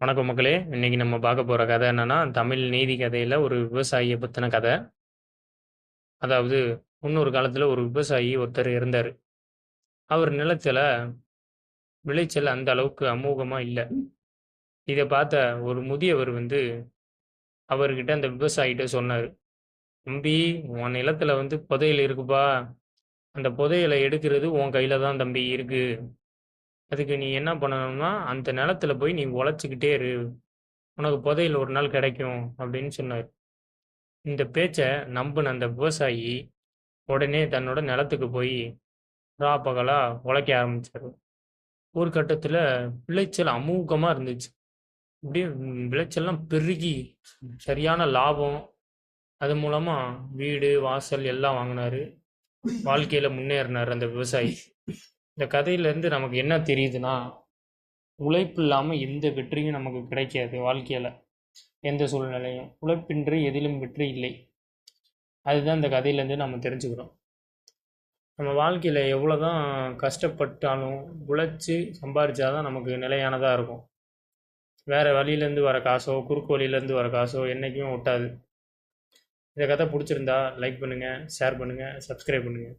வணக்கம் மக்களே. இன்னைக்கு நம்ம பார்க்க போகிற கதை என்னன்னா தமிழ் நீதி கதையில் ஒரு விவசாயியை பற்றின கதை. அதாவது முன்னொரு காலத்தில் ஒரு விவசாயி ஒருத்தர் இருந்தார். அவர் நிலத்தில் விளைச்சல் அந்த அளவுக்கு அமோகமாக இல்லை. இதை பார்த்த ஒரு முதியவர் வந்து அவர்கிட்ட அந்த விவசாயிகிட்ட சொன்னார். தம்பி உன் நிலத்தில் வந்து புதையல் இருக்குப்பா. அந்த புதையலை எடுக்கிறது உன் கையில் தான் தம்பி இருக்கு. அதுக்கு நீ என்ன பண்ணணும்னா அந்த நிலத்துல போய் நீ உழைச்சிக்கிட்டே இரு. உனக்கு புதையல் ஒரு நாள் கிடைக்கும் அப்படின்னு சொன்னார். இந்த பேச்சை நம்பின அந்த விவசாயி உடனே தன்னோட நிலத்துக்கு போய் ரா உழைக்க ஆரம்பிச்சாரு. ஒரு கட்டத்தில் விளைச்சல் அமூகமாக இருந்துச்சு. அப்படியே விளைச்சல்லாம் பெருகி சரியான லாபம். அது மூலமாக வீடு வாசல் எல்லாம் வாங்கினார். வாழ்க்கையில் முன்னேறினார் அந்த விவசாயி. இந்த கதையிலேருந்து நமக்கு என்ன தெரியுதுன்னா உழைப்பு இல்லாமல் எந்த வெற்றியும் நமக்கு கிடைக்காது வாழ்க்கையில் எந்த சூழ்நிலையும். உழைப்பின்றி எதிலும் வெற்றி இல்லை. அதுதான் இந்த கதையிலேருந்து நம்ம தெரிஞ்சுக்கிறோம். நம்ம வாழ்க்கையில் எவ்வளோ தான் கஷ்டப்பட்டாலும் உழைச்சி சம்பாரிச்சாதான் நமக்கு நிலையானதாக இருக்கும். வேறு வழியிலேருந்து வர காசோ குறுக்கு வழியிலேருந்து வர காசோ என்றைக்குமே ஒட்டாது. இந்த கதை பிடிச்சிருந்தா லைக் பண்ணுங்கள் ஷேர் பண்ணுங்கள் சப்ஸ்கிரைப் பண்ணுங்கள்